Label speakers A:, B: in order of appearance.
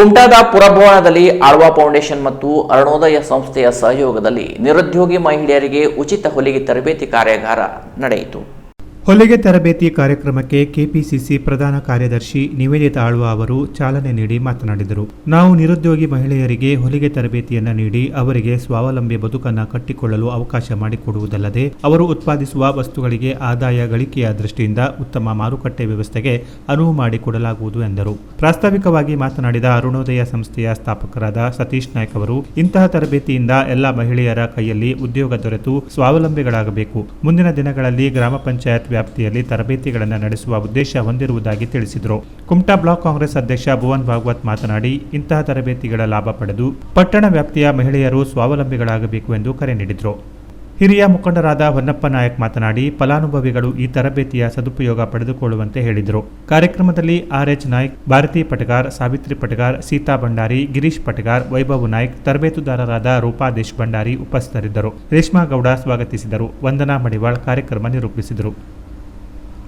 A: ಕುಮಟಾದ ಪುರಭವನದಲ್ಲಿ Alva foundation ಮತ್ತು ಅರುಣೋದಯ ಸಂಸ್ಥೆಯ ಸಹಯೋಗದಲ್ಲಿ ನಿರುದ್ಯೋಗಿ ಮಹಿಳೆಯರಿಗೆ ಉಚಿತ ಹೊಲಿಗೆ ತರಬೇತಿ ಕಾರ್ಯಾಗಾರ ನಡೆಯಿತು.
B: ಹೊಲಿಗೆ ತರಬೇತಿ ಕಾರ್ಯಕ್ರಮಕ್ಕೆ ಕೆಪಿಸಿಸಿ ಪ್ರಧಾನ ಕಾರ್ಯದರ್ಶಿ ನಿವೇದಿತ ಆಳ್ವ ಅವರು ಚಾಲನೆ ನೀಡಿ ಮಾತನಾಡಿದರು. ನಾವು ನಿರುದ್ಯೋಗಿ ಮಹಿಳೆಯರಿಗೆ ಹೊಲಿಗೆ ತರಬೇತಿಯನ್ನು ನೀಡಿ ಅವರಿಗೆ ಸ್ವಾವಲಂಬಿ ಬದುಕನ್ನು ಕಟ್ಟಿಕೊಳ್ಳಲು ಅವಕಾಶ ಮಾಡಿಕೊಡುವುದಲ್ಲದೆ, ಅವರು ಉತ್ಪಾದಿಸುವ ವಸ್ತುಗಳಿಗೆ ಆದಾಯ ಗಳಿಕೆಯ ದೃಷ್ಟಿಯಿಂದ ಉತ್ತಮ ಮಾರುಕಟ್ಟೆ ವ್ಯವಸ್ಥೆಗೆ ಅನುವು ಮಾಡಿಕೊಡಲಾಗುವುದು ಎಂದರು. ಪ್ರಾಸ್ತಾವಿಕವಾಗಿ ಮಾತನಾಡಿದ ಅರುಣೋದಯ ಸಂಸ್ಥೆಯ ಸ್ಥಾಪಕರಾದ ಸತೀಶ್ ನಾಯ್ಕ ಅವರು, ಇಂತಹ ತರಬೇತಿಯಿಂದ ಎಲ್ಲ ಮಹಿಳೆಯರ ಕೈಯಲ್ಲಿ ಉದ್ಯೋಗ ದೊರೆತು ಸ್ವಾವಲಂಬಿಗಳಾಗಬೇಕು. ಮುಂದಿನ ದಿನಗಳಲ್ಲಿ ಗ್ರಾಮ ಪಂಚಾಯತ್ ವ್ಯಾಪ್ತಿಯಲ್ಲಿ ತರಬೇತಿಗಳನ್ನು ನಡೆಸುವ ಉದ್ದೇಶ ಹೊಂದಿರುವುದಾಗಿ ತಿಳಿಸಿದರು. ಕುಮಟಾ ಬ್ಲಾಕ್ ಕಾಂಗ್ರೆಸ್ ಅಧ್ಯಕ್ಷ ಭುವನ್ ಭಾಗವತ್ ಮಾತನಾಡಿ, ಇಂತಹ ತರಬೇತಿಗಳ ಲಾಭ ಪಡೆದು ಪಟ್ಟಣ ವ್ಯಾಪ್ತಿಯ ಮಹಿಳೆಯರು ಸ್ವಾವಲಂಬಿಗಳಾಗಬೇಕು ಎಂದು ಕರೆ ನೀಡಿದರು. ಹಿರಿಯ ಮುಖಂಡರಾದ ಹೊನ್ನಪ್ಪ ನಾಯಕ್ ಮಾತನಾಡಿ, ಫಲಾನುಭವಿಗಳು ಈ ತರಬೇತಿಯ ಸದುಪಯೋಗ ಪಡೆದುಕೊಳ್ಳುವಂತೆ ಹೇಳಿದರು. ಕಾರ್ಯಕ್ರಮದಲ್ಲಿ ಆರ್ಎಚ್ ನಾಯ್ಕ್, ಭಾರತಿ ಪಟಗಾರ್, ಸಾವಿತ್ರಿ ಪಟಗಾರ್, ಸೀತಾ ಭಂಡಾರಿ, ಗಿರೀಶ್ ಪಟಗಾರ್, ವೈಭವ್ ನಾಯ್ಕ್, ತರಬೇತುದಾರರಾದ ರೂಪಾ ದೇಶ್ ಭಂಡಾರಿ ಉಪಸ್ಥಿತರಿದ್ದರು. ರೇಷ್ಮಾ ಗೌಡ ಸ್ವಾಗತಿಸಿದರು. ವಂದನಾ ಮಡಿವಾಳ್ ಕಾರ್ಯಕ್ರಮ ನಿರೂಪಿಸಿದರು.